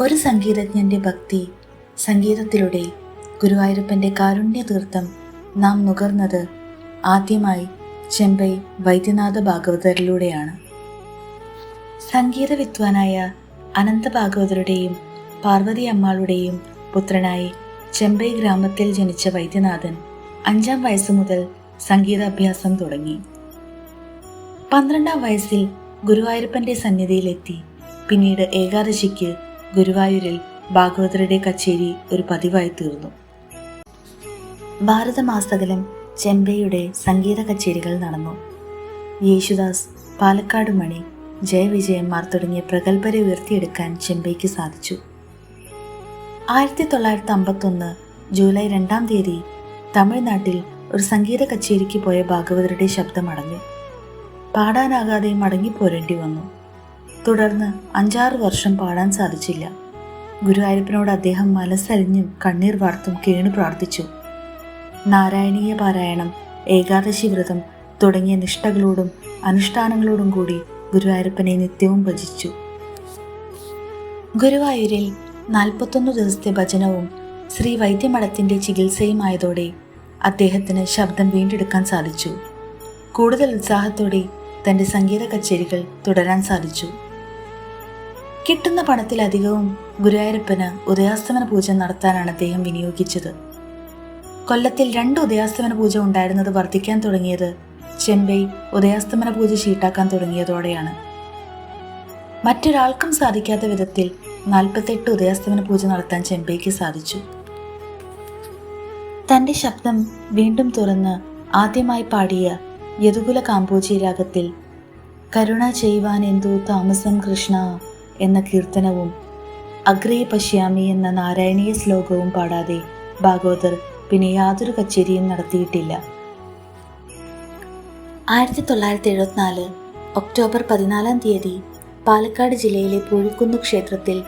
ഒരു സംഗീതജ്ഞന്റെ ഭക്തി സംഗീതത്തിലൂടെ ഗുരുവായൂരപ്പന്റെ കാരുണ്യ തീർത്ഥം നാം നുകർന്നത് ആദ്യമായി ചെമ്പൈ വൈദ്യനാഥ ഭാഗവതരിലൂടെയാണ്. സംഗീത വിദ്വാനായ അനന്ത ഭാഗവതരുടെയും പാർവതി അമ്മാളുടെയും പുത്രനായി ചെമ്പൈ ഗ്രാമത്തിൽ ജനിച്ച വൈദ്യനാഥൻ അഞ്ചാം വയസ്സ് മുതൽ സംഗീതാഭ്യാസം തുടങ്ങി. പന്ത്രണ്ടാം വയസ്സിൽ ഗുരുവായൂരപ്പന്റെ സന്നിധിയിലെത്തി. പിന്നീട് ഏകാദശിക്ക് ഗുരുവായൂരിൽ ഭാഗവതരുടെ കച്ചേരി ഒരു പതിവായി തീർന്നു. ഭാരതമാസകലം ചെമ്പയുടെ സംഗീത കച്ചേരികൾ നടന്നു. യേശുദാസ് പാലക്കാട് മണി ജയവിജയന്മാർ തുടങ്ങിയ പ്രഗത്ഭരെ ഉയർത്തിയെടുക്കാൻ ചെമ്പൈക്ക് സാധിച്ചു. ആയിരത്തി തൊള്ളായിരത്തി അമ്പത്തൊന്ന് ജൂലൈ രണ്ടാം തീയതി തമിഴ്നാട്ടിൽ ഒരു സംഗീത കച്ചേരിക്ക് പോയ ഭാഗവതരുടെ ശബ്ദമടഞ്ഞു പാടാനാകാതെ മടങ്ങിപ്പോരേണ്ടി വന്നു. തുടർന്ന് അഞ്ചാറ് വർഷം പാടാൻ സാധിച്ചില്ല. ഗുരുവായൂരപ്പനോട് അദ്ദേഹം മനസ്സലിഞ്ഞും കണ്ണീർ വാർത്തും കേണു പ്രാർത്ഥിച്ചു. നാരായണീയ പാരായണം ഏകാദശി വ്രതം തുടങ്ങിയ നിഷ്ഠകളോടും അനുഷ്ഠാനങ്ങളോടും കൂടി ഗുരുവായൂരപ്പനെ നിത്യവും ഭജിച്ചു. ഗുരുവായൂരിൽ നാൽപ്പത്തൊന്ന് ദിവസത്തെ ഭജനവും ശ്രീ വൈദ്യമഠത്തിന്റെ ചികിത്സയുമായതോടെ അദ്ദേഹത്തിന് ശബ്ദം വീണ്ടെടുക്കാൻ സാധിച്ചു. കൂടുതൽ ഉത്സാഹത്തോടെ തന്റെ സംഗീത കച്ചേരികൾ തുടരാൻ സാധിച്ചു. കിട്ടുന്ന പണത്തിലധികവും ഗുരുവായൂരപ്പന് ഉദയാസ്തമന പൂജ നടത്താനാണ് അദ്ദേഹം വിനിയോഗിച്ചത്. കൊല്ലത്തിൽ രണ്ട് ഉദയാസ്തമന പൂജ ഉണ്ടായിരുന്നത് വർദ്ധിക്കാൻ തുടങ്ങിയത് ചെമ്പൈ ഉദയാസ്തമന പൂജ ഷീട്ടാക്കാൻ തുടങ്ങിയതോടെയാണ്. മറ്റൊരാൾക്കും സാധിക്കാത്ത വിധത്തിൽ നാൽപ്പത്തെട്ട് ഉദയാസ്തമന പൂജ നടത്താൻ ചെമ്പൈക്ക് സാധിച്ചു. തന്റെ ശബ്ദം വീണ്ടും തുറന്ന് ആദ്യമായി പാടിയ യദുകുല കാമ്പോജി രാഗത്തിൽ കരുണ ചെയ്യുവാൻ എന്തോ താമസം കൃഷ്ണ എന്ന കീർത്തനവും അഗ്രേ പശ്യാമി എന്ന നാരായണീയ ശ്ലോകവും പാടാതെ ഭാഗവതർ പിന്നെ യാതൊരു കച്ചേരിയും നടത്തിയിട്ടില്ല. ആയിരത്തി തൊള്ളായിരത്തി എഴുപത്തിനാല് ഒക്ടോബർ പതിനാലാം തീയതി പാലക്കാട് ജില്ലയിലെ പൂഴിക്കുന്ന് ക്ഷേത്രത്തിൽ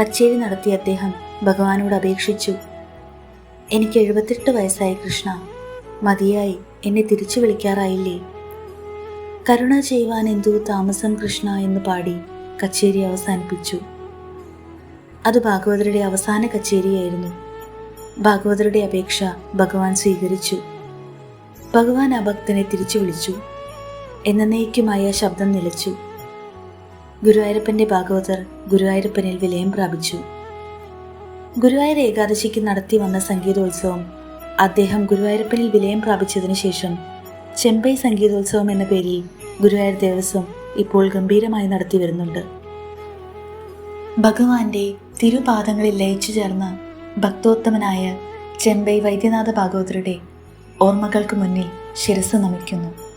കച്ചേരി നടത്തിയ അദ്ദേഹം ഭഗവാനോട് അപേക്ഷിച്ചു. എനിക്ക് എഴുപത്തെട്ട് വയസ്സായ കൃഷ്ണ. മതിയായി. എന്നെ തിരിച്ചു വിളിക്കാറായില്ലേ? കരുണ ചെയ്യുവാൻ എന്തോ താമസം കൃഷ്ണ എന്ന് പാടി കച്ചേരി അവസാനിപ്പിച്ചു. അത് ഭാഗവതരുടെ അവസാന കച്ചേരിയായിരുന്നു. ഭാഗവതരുടെ അപേക്ഷ ഭഗവാൻ സ്വീകരിച്ചു. ഭഗവാൻ ആ ഭക്തനെ തിരിച്ചു വിളിച്ചു. എന്നേക്കുമായ ശബ്ദം നിലച്ചു. ഗുരുവായൂരപ്പന്റെ ഭാഗവതർ ഗുരുവായൂരപ്പനിൽ വിലയം പ്രാപിച്ചു. ഗുരുവായൂർ ഏകാദശിക്ക് നടത്തി വന്ന സംഗീതോത്സവം അദ്ദേഹം ഗുരുവായൂരപ്പനിൽ വിലയം പ്രാപിച്ചതിനു ശേഷം ചെമ്പൈ സംഗീതോത്സവം എന്ന പേരിൽ ഗുരുവായൂർ ദേവസ്വം ഇപ്പോൾ ഗംഭീരമായി നടത്തി വരുന്നുണ്ട്. ഭഗവാന്റെ തിരുപാദങ്ങളിൽ ലയിച്ചു ചേർന്ന ഭക്തോത്തമനായ ചെമ്പൈ വൈദ്യനാഥ ഭാഗവതരുടെ ഓർമ്മകൾക്ക് മുന്നിൽ ശിരസ് നമിക്കുന്നു.